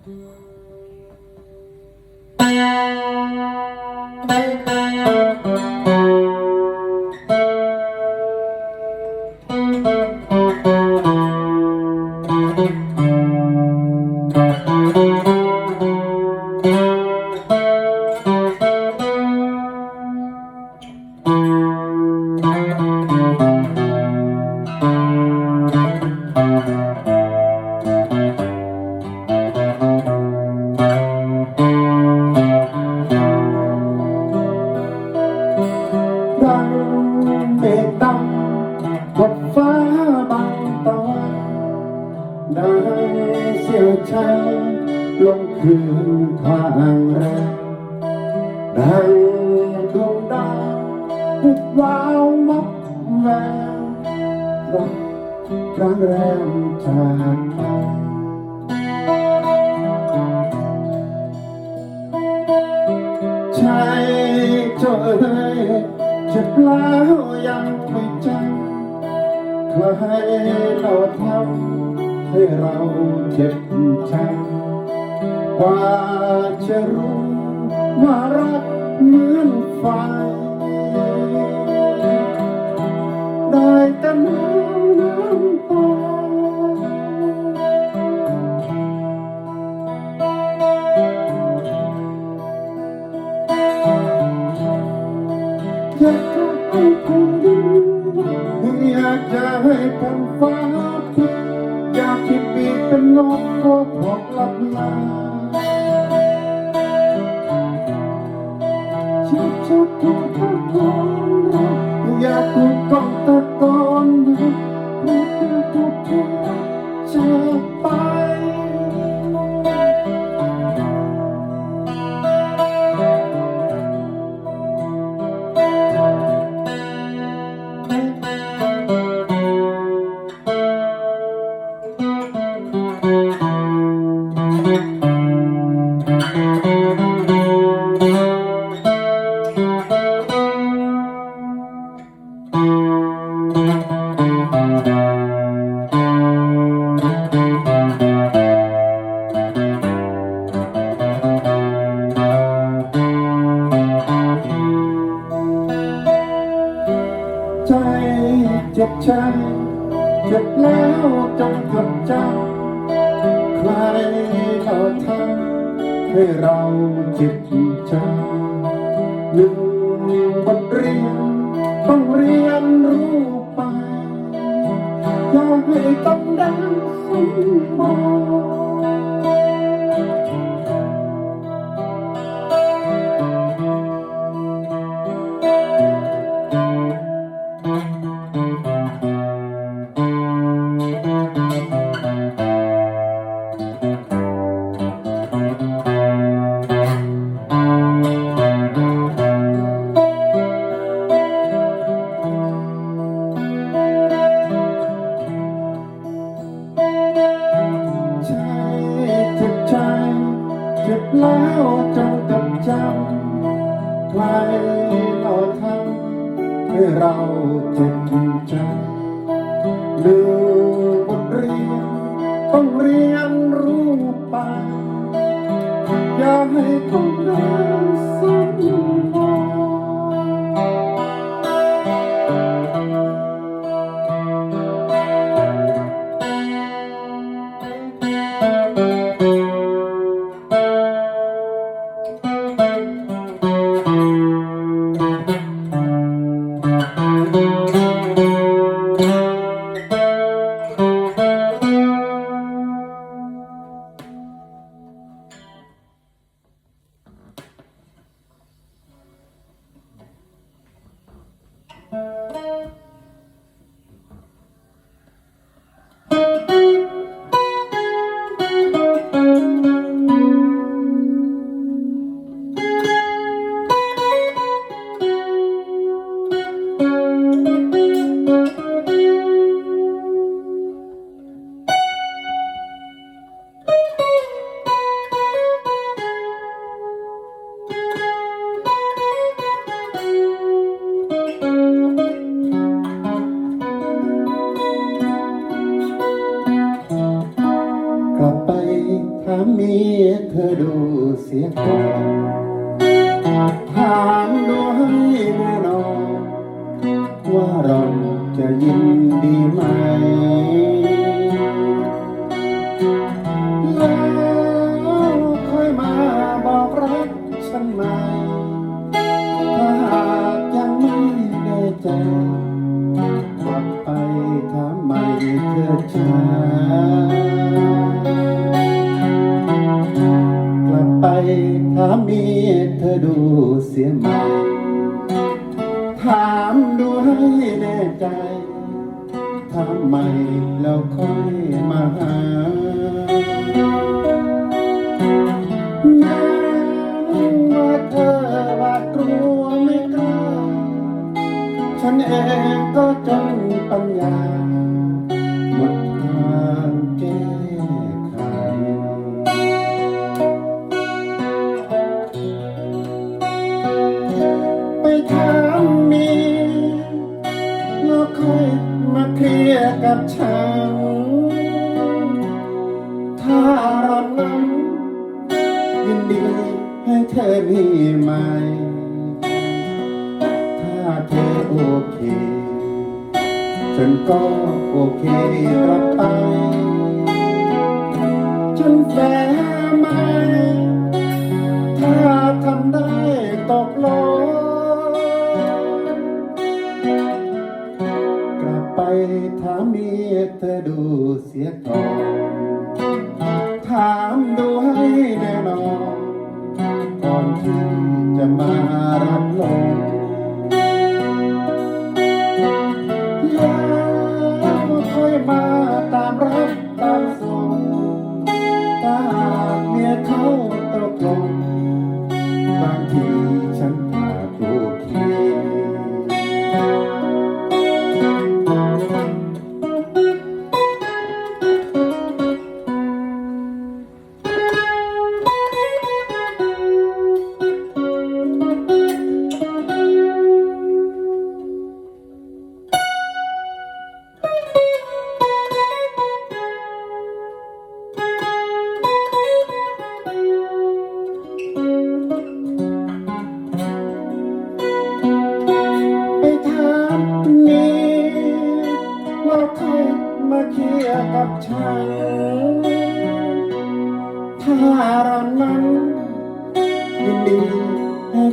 ดั ดังดวงดาวพุกวาววับแววรักร้งแรมจากไปใช่เจ้าเอ๋ยเจ็บแล้วยังไม่จำใครเราทำให้เราเจ็บช้ำกว่าจะรู้ ว่ารักเหมือนไฟได้แต่น้ำน้ำตาอยากจะให้คนดูอยากจะให้คนฟ้าพิดอยากที่ปีกเป็นนกก็พอกลับมา กชักทุ ให้เราเจ็บใจหนึ่งบทเรียนต้องเรียนรู้ไปอย่าให้ต้องดังสมบูรณ์ เราเจ็บใจหนึ่งบทเรียนต้องเรียนรู้ไปอย่าให้ต้องเดิ เธอดูเสียก่อนถามดูให้แน่นอนว่าเราจะยินดีไหม เสียใหม่ถามดูให้แน่ใจถามใหม่แล้วค่อยมาหาแม้ว่าเธอหวากลัวไม่กล้า ฉันเองก็จนปัญญา กับฉัน ถ้ารอนนั้นยินดีให้เธอมีใหม่ถ้าเธอโอเค ฉันก็โอเคกลับไปฉันแฝงไหม เมียเธอดูเสียก่อนถามดูให้แน่นอนก่อนที่จะมารับลง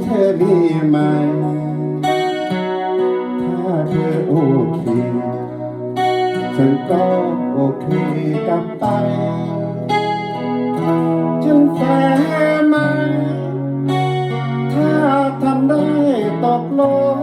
เธอมีไหม ถ้าเธอโอเค ฉันก็โอเคกลับไป ฉันแฝงไหม ถ้าทำได้ตกลง